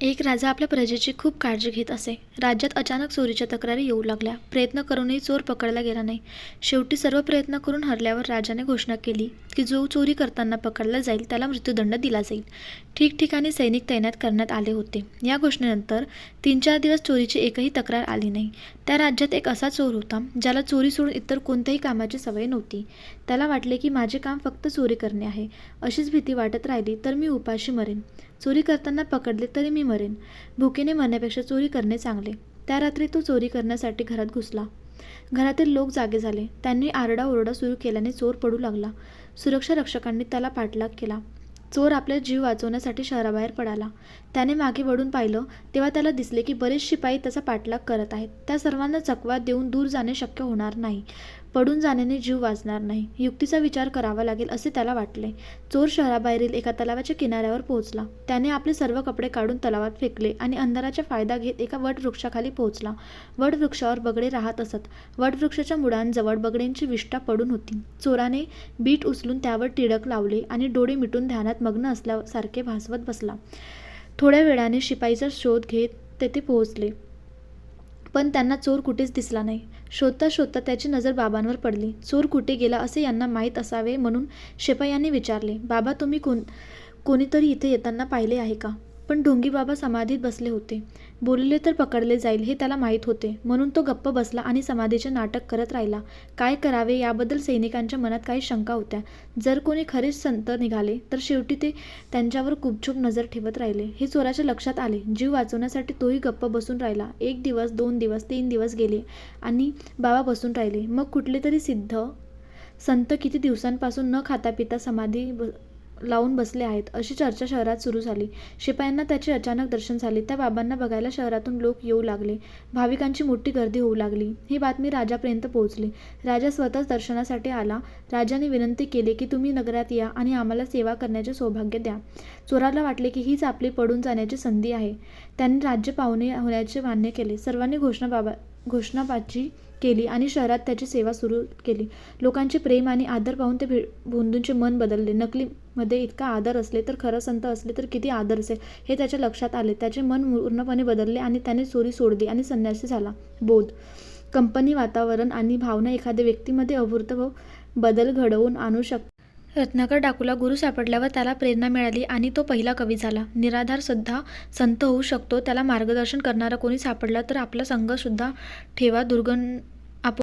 एक राजा आपल्या प्रजेची खूप काळजी घेत असे. राज्यात अचानक चोरीच्या तक्रारी येऊ लागल्या. प्रयत्न करूनही चोर पकडला गेला नाही. शेवटी सर्व प्रयत्न करून हरल्यावर राजाने घोषणा केली की जो चोरी करताना पकडला जाईल त्याला मृत्यूदंड दिला जाईल. ठिकठिकाणी सैनिक तैनात करण्यात आले होते. या घोषणेनंतर तीन चार दिवस चोरीची एकही तक्रार आली नाही. त्या राज्यात एक असा चोर होता ज्याला चोरी सोडून इतर कोणत्याही कामाची सवय नव्हती. त्याला वाटले की माझे काम फक्त चोरी करणे आहे. अशीच भीती वाटत राहिली तर मी उपाशी मरेन. चोरी करताना पकडले तरी मी मरेन. भुकेने मरण्यापेक्षा चोरी करणे चांगले. त्या रात्री तो चोरी करण्यासाठी घरात घुसला. घरातील लोक जागे झाले. त्यांनी आरडाओरडा सुरू केल्याने चोर पडू लागला. सुरक्षा रक्षकांनी त्याला पाठलाग केला. चोर आपला जीव वाचवण्यासाठी शहराबाहेर पडाला. त्याने मागे वळून पाहिलं तेव्हा त्याला दिसले की बरेच शिपाई त्याचा पाठलाग करत आहेत. त्या सर्वांना चकवा देऊन दूर जाणे शक्य होणार नाही. पडून जाण्याने जीव वाचणार नाही. युक्तीचा विचार करावा लागेल असे त्याला वाटले. चोर शहराबाहेरील एका तलावाच्या किनाऱ्यावर पोहोचला. त्याने आपले सर्व कपडे काढून तलावात फेकले आणि अंधाराचा फायदा घेत एका वटवृक्षाखाली पोहोचला. वटवृक्षावर बगडे राहत असत. वटवृक्षाच्या मुळांजवळ बगड्यांची विष्ठा पडून होती. चोराने बीट उचलून त्यावर टिळक लावले आणि डोळे मिटून ध्यानात मग्न असल्यासारखे भासवत बसला. थोड्या वेळाने शिपाईचा शोध घेत तेथे पोहोचले. पण त्यांना चोर कुठेच दिसला नाही. शोधता शोधता त्याची नजर बाबांवर पडली. चोर कुठे गेला असे यांना माहीत असावे म्हणून शिपायांनी विचारले बाबा तुम्ही कोण कोणीतरी इथे येताना पाहिले आहे का? पण ढोंगी बाबा समाधीत बसले होते. बोलले तर पकडले जाईल हे त्याला माहीत होते. म्हणून तो गप्प बसला आणि समाधीचे नाटक करत राहिला. काय करावे याबद्दल सैनिकांच्या मनात काही शंका होत्या. जर कोणी खरेच संत निघाले तर शेवटी ते त्यांच्यावर गुपचूप नजर ठेवत राहिले. हे चोराच्या लक्षात आले. जीव वाचवण्यासाठी तोही गप्प बसून राहिला. एक दिवस दोन दिवस तीन दिवस गेले आणि बाबा बसून राहिले. मग कुठले तरी सिद्ध संत किती दिवसांपासून न खाता पिता समाधी ब लावून बसले आहेत. अशी चर्चा शहरात सुरू झाली. शिपायांना त्याचे अचानक दर्शन झाले. त्या बाबांना बघायला शहरातून लोक येऊ लागले. भाविकांची मोठी गर्दी होऊ लागली. ही बातमी राजापर्यंत पोहोचली. राजा स्वतःच दर्शनासाठी आला. राजाने विनंती केली की तुम्ही नगरात या आणि आम्हाला सेवा करण्याचे सौभाग्य द्या. चोराला वाटले की हीच आपली पडून जाण्याची संधी आहे. त्यांनी राज्य पाहुणे होण्याचे मान्य केले. सर्वांनी घोषणा बाबा घोषणाबाजी केली आणि शहरात त्याची सेवा सुरू केली. लोकांचे प्रेम आणि आदर पाहून ते भे भोंदूंचे मन बदलले. नकली मध्ये इतका आदर असले तर खरं संत असले तर किती आदर असेल? हे त्याच्या लक्षात आले. त्याचे मन पूर्णपणे बदलले आणि त्याने चोरी सोडली आणि संन्यासी झाला. बोध. कंपनी वातावरण आणि भावना एखाद्या व्यक्तीमध्ये अभूतपूर्व बदल घडवून आणू शकतात रत्नाकर डाकूला गुरु सापडल्यावर त्याला प्रेरणा मिळाली आणि तो पहिला कवी झाला. निराधार सुद्धा संत होऊ शकतो. त्याला मार्गदर्शन करणारा कोणी सापडला तर आपला संघसुद्धा ठेवा. दुर्गण